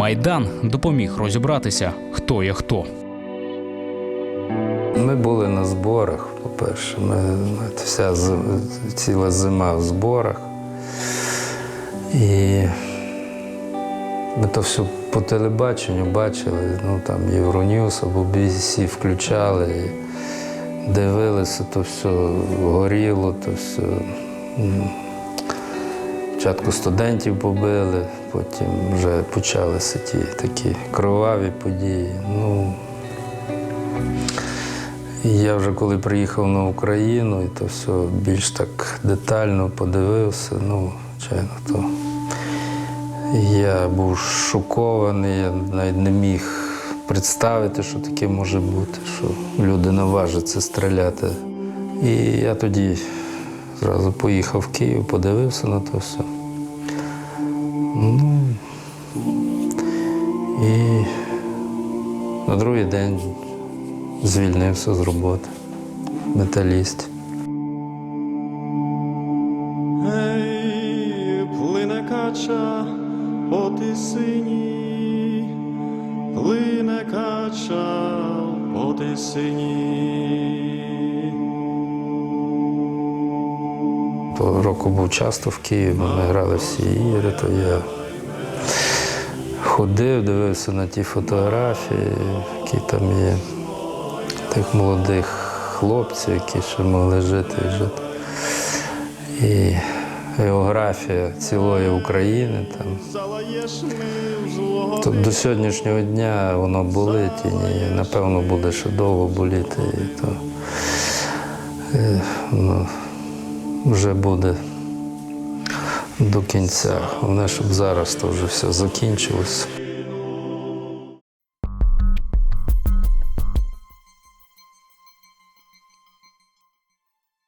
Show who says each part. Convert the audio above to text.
Speaker 1: Майдан допоміг розібратися, хто є хто.
Speaker 2: Ми були на зборах, по-перше. Вся ціла зима в зборах. І ми то все по телебаченню бачили, ну там Євроньюз або BBC включали, і дивилися, то все горіло, то все. Спочатку студентів побили, потім вже почалися ті такі кроваві події. Ну, я вже коли приїхав на Україну, і то все більш так детально подивився, ну, звичайно, то я був шокований, я навіть не міг представити, що таке може бути, що люди наважаться стріляти. І я тоді зразу поїхав в Київ, подивився на то все. Ну, і на другий день звільнився з роботи. Металіст.
Speaker 3: Ей, плине кача по тисині, плине кача по тисині.
Speaker 2: Того року був часто в Києві, ми грали всі ігри, то я ходив, дивився на ті фотографії, які там є, тих молодих хлопців, які ще могли жити і жити. І географія цілої України там. То до сьогоднішнього дня воно болить і напевно буде ще довго боліти. І то е, воно вже буде до кінця. Головне, щоб зараз то вже все закінчилось.